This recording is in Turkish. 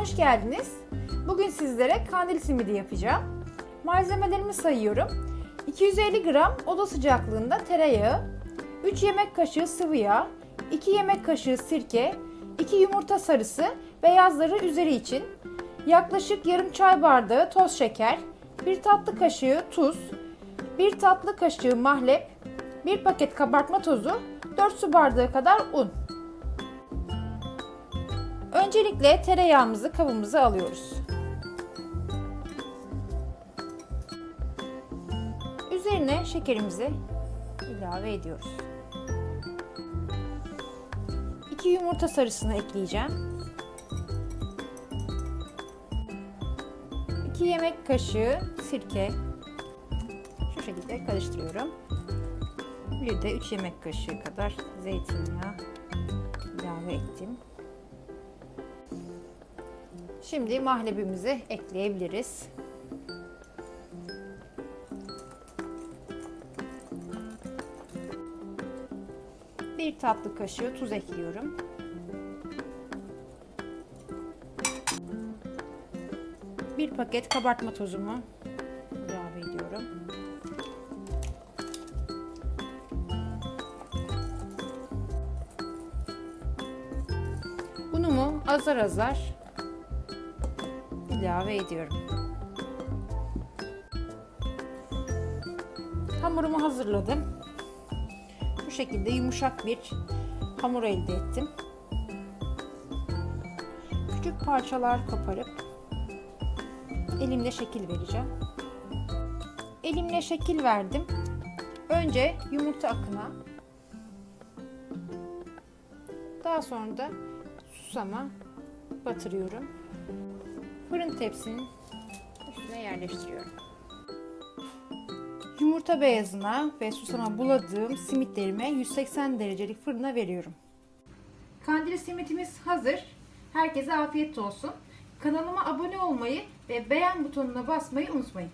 Hoş geldiniz. Bugün sizlere kandil simidi yapacağım. Malzemelerimi sayıyorum. 250 gram oda sıcaklığında tereyağı, 3 yemek kaşığı sıvı yağ, 2 yemek kaşığı sirke, 2 yumurta sarısı, beyazları üzeri için, yaklaşık yarım çay bardağı toz şeker, 1 tatlı kaşığı tuz, 1 tatlı kaşığı mahlep, 1 paket kabartma tozu, 4 su bardağı kadar un. Öncelikle tereyağımızı kabımıza alıyoruz. Üzerine şekerimizi ilave ediyoruz. 2 yumurta sarısını ekleyeceğim. 2 yemek kaşığı sirke. Şu şekilde karıştırıyorum. Bir de 3 yemek kaşığı kadar zeytinyağı ilave ettim. Şimdi mahlebimizi ekleyebiliriz. Bir tatlı kaşığı tuz ekliyorum. Bir paket kabartma tozumu ilave ediyorum. Unumu azar azar ilave ediyorum. Hamurumu hazırladım. Bu şekilde yumuşak bir hamur elde ettim. Küçük parçalar koparıp elimle şekil vereceğim. Elimle şekil verdim. Önce yumurta akına daha sonra da susama batırıyorum fırın tepsinin üstüne yerleştiriyorum. Yumurta beyazına ve susama buladığım simitlerimi 180 derecelik fırına veriyorum. Kandili simitimiz hazır. Herkese afiyet olsun. Kanalıma abone olmayı ve beğen butonuna basmayı unutmayın.